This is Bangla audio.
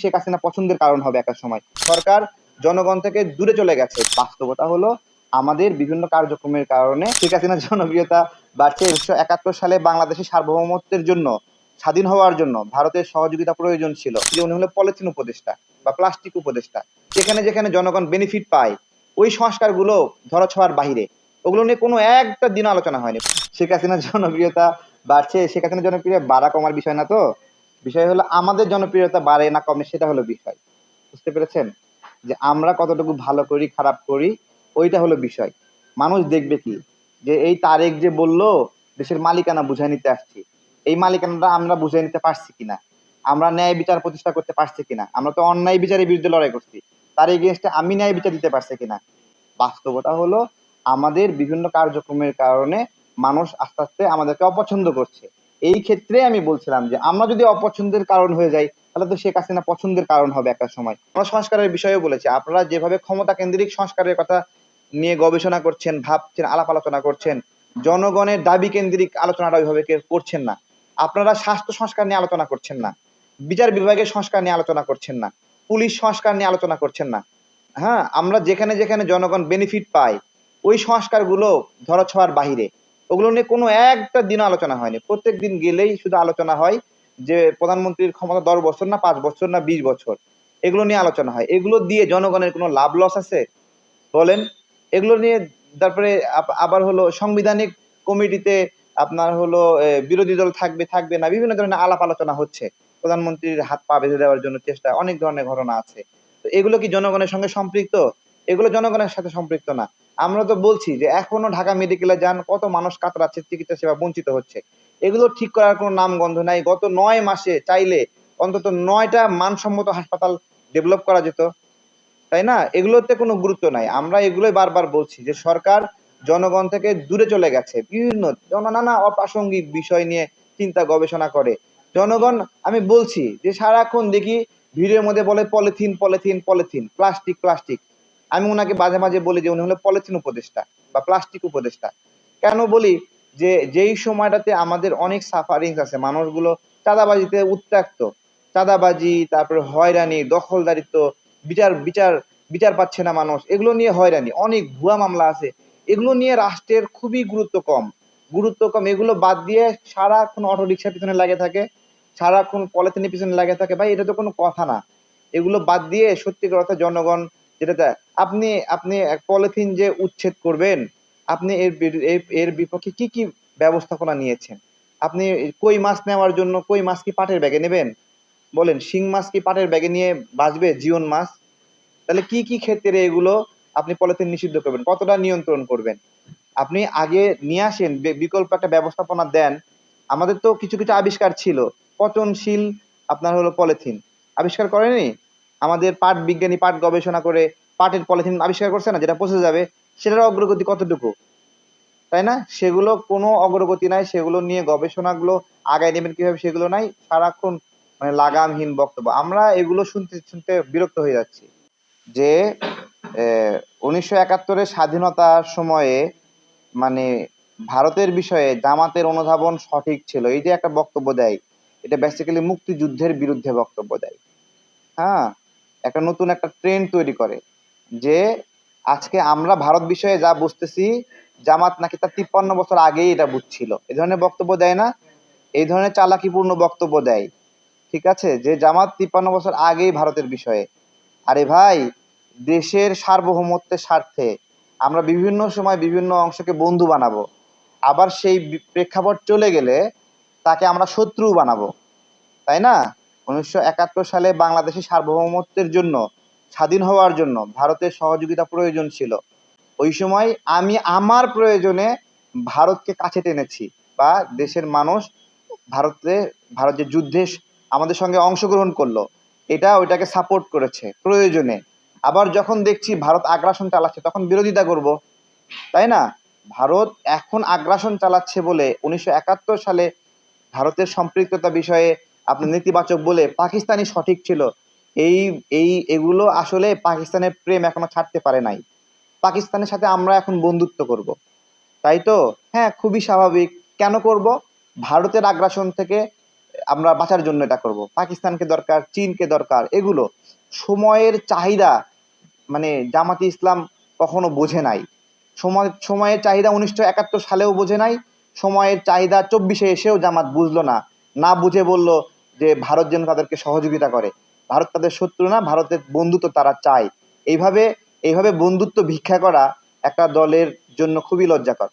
শেখ হাসিনা পছন্দের কারণ হবে একটা সময়। সরকার জনগণ থেকে দূরে চলে গেছে। বাস্তবতা হলো আমাদের বিভিন্ন কার্যক্রমের কারণে শেখ হাসিনার জনপ্রিয়তা বাড়ছে। উনিশশো একাত্তর সালে বাংলাদেশের সার্বভৌমত্বের জন্য, স্বাধীন হওয়ার জন্য ভারতের সহযোগিতা প্রয়োজন ছিল। যে উনি হলো পলিথিন উপদেষ্টা বা প্লাস্টিক উপদেষ্টা। যেখানে যেখানে জনগণ বেনিফিট পায়, ওই সংস্কারগুলো ধরাছোঁয়ার বাহিরে। ওগুলো নিয়ে কোনো একটা দিন আলোচনা হয়নি। শেখ হাসিনার জনপ্রিয়তা বাড়ছে। শেখ হাসিনার জনপ্রিয়তা বাড়া কমার বিষয় না তো। বিষয় হলো আমাদের জনপ্রিয়তা বাড়ে না কমে, সেটা হলো বিষয়। বুঝতে পেরেছেন? যে আমরা কতটুকু ভালো করি, খারাপ করি, ওইটা হলো বিষয়। মানুষ দেখবে কি? যে এই তারেক যে বলল, দেশের মালিকানা বুঝাই নিতে আসছি। এই মালিকানাটা আমরা বুঝাই নিতে পারছি কিনা? আমরা ন্যায় বিচার প্রতিষ্ঠা করতে পারছি কিনা? আমরা তো অন্যায় বিচারের বিরুদ্ধে লড়াই করছি। তার এগেনস্টে আমি ন্যায় বিচার দিতে পারছি কিনা? বাস্তবতা হলো, আমাদের বিভিন্ন কার্যক্রমের কারণে মানুষ আস্তে আস্তে আমাদেরকে অপছন্দ করছে। এই ক্ষেত্রে আমি বলছিলাম যে, আমরা যদি অপছন্দের কারণ হয়ে যাই, তাহলে তো শেখ হাসিনা পছন্দের কারণ হবে একটা সময়। আমরা সংস্কারের বিষয়েও বলেছি, আপনারা যেভাবে ক্ষমতা কেন্দ্রিক সংস্কারের কথা নিয়ে গবেষণা করছেন, ভাবছেন, আলাপ আলোচনা করছেন, জনগণের দাবি কেন্দ্রিক আলোচনাটা ওইভাবে করছেন না। আপনারা স্বাস্থ্য সংস্কার নিয়ে আলোচনা করছেন না, বিচার বিভাগের সংস্কার নিয়ে আলোচনা করছেন না, পুলিশ সংস্কার নিয়ে আলোচনা করছেন না। হ্যাঁ আমরা যেখানে যেখানে জনগণ বেনিফিট পায়, ওই সংস্কারগুলো ধরাছোঁয়ার বাহিরে। ওগুলো নিয়ে কোনো একটা দিন আলোচনা হয়নি। প্রত্যেক দিন গেলেই শুধু আলোচনা হয় যে প্রধানমন্ত্রীর ক্ষমতা দশ বছর না, পাঁচ বছর না, বিশ বছর। এগুলো নিয়ে আলোচনা হয়। এগুলো দিয়ে জনগণের কোনো লাভ লস আছে? বলেন। এগুলো নিয়ে তারপরে আবার হলো সাংবিধানিক কমিটিতে আপনার হলো বিরোধী দল থাকবে থাকবে না, বিভিন্ন ধরনের আলাপ আলোচনা হচ্ছে। প্রধানমন্ত্রীর হাত পা বেঁধে দেওয়ার জন্য চেষ্টা, অনেক ধরনের ঘটনা আছে। তো এগুলো কি জনগণের সঙ্গে সম্পৃক্ত? এগুলো জনগণের সাথে সম্পৃক্ত না। আমরা তো বলছি যে এখনও ঢাকা মেডিকেলে যান, কত মানুষ কাতরাচ্ছে, চিকিৎসা সেবা বঞ্চিত হচ্ছে। এগুলো ঠিক করার কোনো নামগন্ধ নাই। গত নয় মাসে চাইলে অন্তত নয়টা মানসম্মত হাসপাতাল ডেভেলপ করা যেত। তাই না? এগুলোতে কোনো গুরুত্ব নাই। আমরা এগুলোই বারবার বলছি যে সরকার জনগণ থেকে দূরে চলে গেছে। বিভিন্ন জন নানা অপ্রাসঙ্গিক বিষয় নিয়ে চিন্তা গবেষণা করে। জনগণ, আমি বলছি যে সারাক্ষণ দেখি ভিড়ের মধ্যে বলে polythene polythene polythene, plastic plastic. আমি ওনাকে মাঝে মাঝে বলি যে উনি হলো পলিথিন উপদেষ্টা বা প্লাস্টিক উপদেষ্টা। কেন বলি যে যেই সময়টাতে আমাদের অনেক সাফারিংস আছে, মানুষগুলো চাঁদাবাজিতে উত্ত্যক্ত, চাঁদাবাজি, তারপরে হয়রানি, দখলদারিত্ব, বিচার বিচার বিচার পাচ্ছে না মানুষ, এগুলো নিয়ে হয়রানি, অনেক ভুয়া মামলা আছে। এগুলো নিয়ে রাষ্ট্রের খুবই গুরুত্ব কম গুরুত্ব কম। এগুলো বাদ দিয়ে সারাক্ষণ অটো রিক্সার পিছনে লাগে থাকে, সারাক্ষণ পলিথিনের পিছনে লাগে থাকে। ভাই, এটা তো কোনো কথা না। এগুলো বাদ দিয়ে সত্যিকার অর্থে জনগণ যেটা আপনি আপনি পলিথিন যে উচ্ছেদ করবেন, আপনি এর- এর বিপক্ষে কি কি ব্যবস্থাপনা নিয়েছেন? আপনি কই মাছ নেওয়ার জন্য, কই মাছ কি পাটের ব্যাগে নেবেন? বলেন, শিং মাছ কি পাটের ব্যাগে নিয়ে বাঁচবে জীবন মাছ? তাহলে কি কি ক্ষেত্রে এগুলো আপনি পলিথিন নিষিদ্ধ করবেন? কতটা নিয়ন্ত্রণ করবেন? আপনি আগে নিয়ে আসেন বিকল্প একটা ব্যবস্থাপনা দেন। আমাদের তো কিছু কিছু আবিষ্কার ছিল। পচনশীল আপনার হলো পলিথিন। আবিষ্কার করেনি আমাদের পাট বিজ্ঞানী পাট গবেষণা করে পাটের পলিথিন আবিষ্কার করছে না, যেটা পচে যাবে সেটার অগ্রগতি কতটুকু? তাই না? সেগুলো কোনো অগ্রগতি নাই, সেগুলো নিয়ে গবেষণাগুলো আগায় নেবেন কীভাবে সেগুলো নাই, সারাক্ষণ মানে লাগামহীন বক্তব্য। আমরা এগুলো শুনতে শুনতে বিরক্ত হয়ে যাচ্ছি যে উনিশশো একাত্তরের স্বাধীনতার সময়ে মানে ভারতের বিষয়ে জামাতের অনুধাবন সঠিক ছিল। এই যে একটা বক্তব্য দেয়, এটা বেসিক্যালি মুক্তিযুদ্ধের বিরুদ্ধে বক্তব্য দেয়। হ্যাঁ? একটা নতুন একটা ট্রেন্ড তৈরি করে যে আজকে আমরা ভারত বিষয়ে যা বুঝতেছি, জামাত নাকি তার তিপ্পান্ন বছর আগেই এটা বুঝছিল। এই ধরনের বক্তব্য দেয় না এই ধরনের চালাকিপূর্ণ বক্তব্য দেয়। ঠিক আছে? যে জামাত তিপ্পান্ন বছর আগেই ভারতের বিষয়ে। আরে ভাই, দেশের সার্বভৌমত্বের স্বার্থে আমরা বিভিন্ন সময় বিভিন্ন অংশকে বন্ধু বানাবো। আবার সেই প্রেক্ষাপট চলে গেলে তাকে আমরা শত্রু বানাবো। তাই না? উনিশশো একাত্তর সালে বাংলাদেশের সার্বভৌমত্বের জন্য, স্বাধীন হওয়ার জন্য ভারতের সহযোগিতা প্রয়োজন ছিল। ওই সময় আমি আমার প্রয়োজনে ভারতকে কাছে টেনেছি বা দেশের মানুষ ভারতে, ভারত যে যুদ্ধে আমাদের সঙ্গে অংশগ্রহণ করল, এটা ওইটাকে সাপোর্ট করেছে প্রয়োজনে। আবার যখন দেখছি ভারত আগ্রাসন চালাচ্ছে, তখন বিরোধিতা করব। তাই না? ভারত এখন আগ্রাসন চালাচ্ছে বলে উনিশশো একাত্তর সালে ভারতের সম্পৃক্ততা বিষয়ে আপনি নেতিবাচক বলে পাকিস্তানি সঠিক ছিল। এই এই, এগুলো আসলে পাকিস্তানের প্রেম এখনও ছাড়তে পারে নাই। পাকিস্তানের সাথে আমরা এখন বন্ধুত্ব করব। তাই তো? হ্যাঁ খুবই স্বাভাবিক। কেন করব? ভারতের আগ্রাসন থেকে আমরা বাঁচার জন্য এটা করব। পাকিস্তানকে দরকার, চীনকে দরকার, এগুলো। সময়ের চাহিদা মানে জামাতি ইসলাম কখনো বোঝে নাই। সময়, সময়ের চাহিদা উনিশশো একাত্তর সালেও বোঝে নাই। সময়ের চাহিদা চব্বিশে এসেও জামাত বুঝলো না। না বুঝে বলল যে ভারত যেন তাদেরকে সহযোগিতা করে। ভারত তাদের শত্রু না, ভারতের বন্ধুত্ব তারা চায়। এইভাবে এইভাবে বন্ধুত্ব ভিক্ষা করা একটা দলের জন্য খুবই লজ্জাকর।